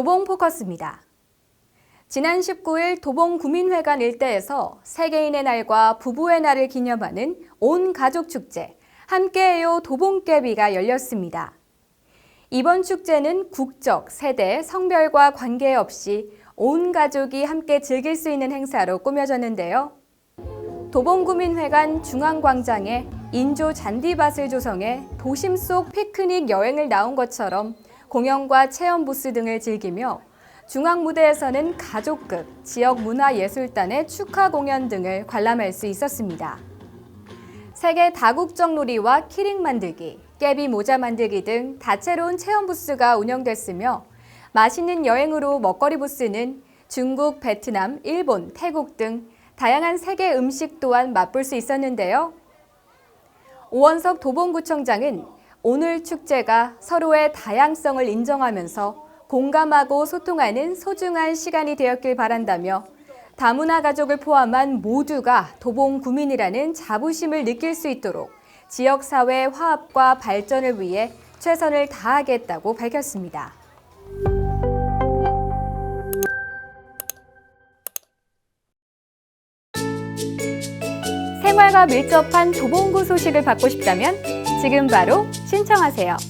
도봉 포커스입니다. 지난 19일 도봉 구민회관 일대에서 세계인의 날과 부부의 날을 기념하는 온 가족 축제 함께해요 도봉깨비가 열렸습니다. 이번 축제는 국적, 세대, 성별과 관계없이 온 가족이 함께 즐길 수 있는 행사로 꾸며졌는데요. 도봉구민회관 중앙광장에 인조 잔디밭을 조성해 도심 속 피크닉 여행을 나온 것처럼 공연과 체험 부스 등을 즐기며 중앙 무대에서는 가족극, 지역 문화예술단의 축하 공연 등을 관람할 수 있었습니다. 세계 다국적 놀이와 키링 만들기, 깨비 모자 만들기 등 다채로운 체험 부스가 운영됐으며 맛있는 여행으로 먹거리 부스는 중국, 베트남, 일본, 태국 등 다양한 세계 음식 또한 맛볼 수 있었는데요. 오원석 도봉구청장은 오늘 축제가 서로의 다양성을 인정하면서 공감하고 소통하는 소중한 시간이 되었길 바란다며 다문화 가족을 포함한 모두가 도봉 구민이라는 자부심을 느낄 수 있도록 지역사회 화합과 발전을 위해 최선을 다하겠다고 밝혔습니다. 생활과 밀접한 도봉구 소식을 받고 싶다면 지금 바로 신청하세요.